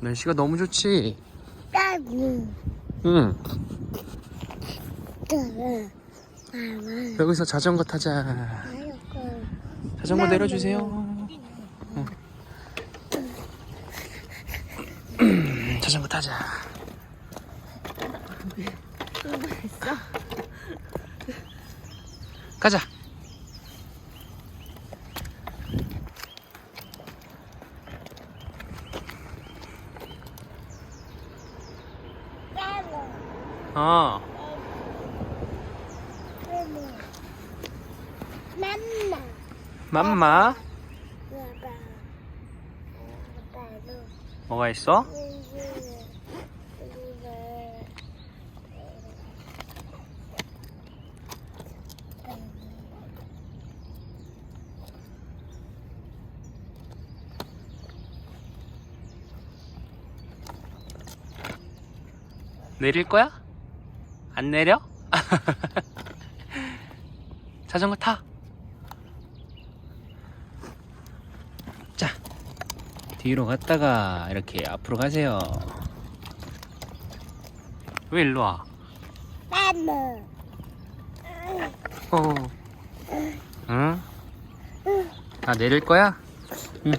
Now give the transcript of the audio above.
날씨가 너무 좋지? 따구. 응. 따구. 여기서 자전거 타자. 자전거 내려주세요. 응. 자전거 타자. 가자. 따구. 어. 맘마. 맘마. 뭐가 있어? 내릴 거야? 안 내려? 자전거 타. 자, 뒤로 갔다가 이렇게 앞으로 가세요. 왜 일로 와? 맘마. 어. 응? 아 내릴 거야? 응.